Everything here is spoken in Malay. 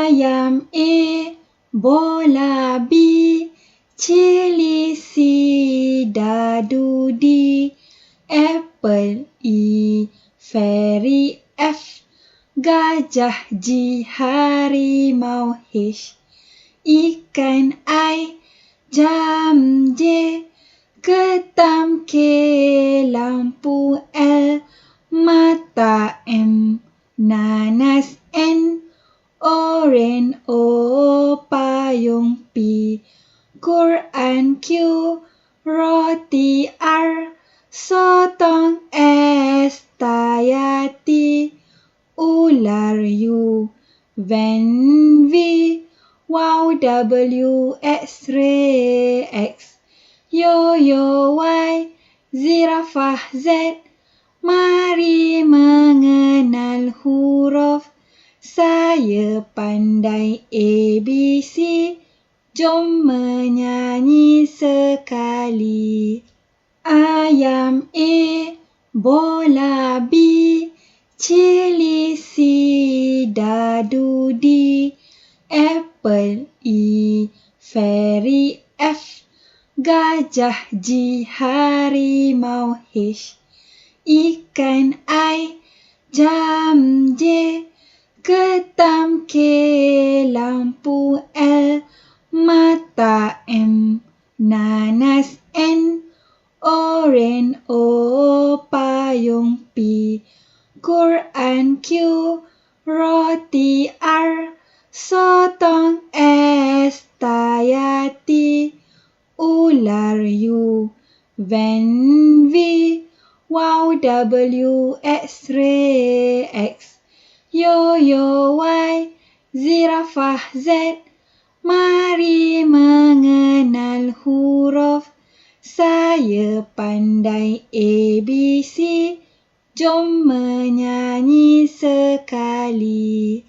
Ayam A, bola B, cili C, dadu D, apple E, fairy F, gajah G, harimau H, ikan I, jam J, ketam K, lampu L, mata M, nanas oren O, payung P, Quran Q, roti R, sotong S, tayati, ular U, van V, wow W, X-ray X, yo-yo Y, zirafah Z, mari mengenal huruf saya pandai ABC, jom menyanyi sekali. Ayam A, bola B, cili C, dadu D, apple E, fairy F, gajah G, harimau H, ikan I, jam J, ketam K, lampu L, mata M, nanas N, oren O, payung P, Quran Q, roti R, sotong S, tayati, ular U, van V, wow W, X-ray X, yo-yo Y, zirafah Z, mari mengenal huruf. Saya pandai ABC, jom menyanyi sekali.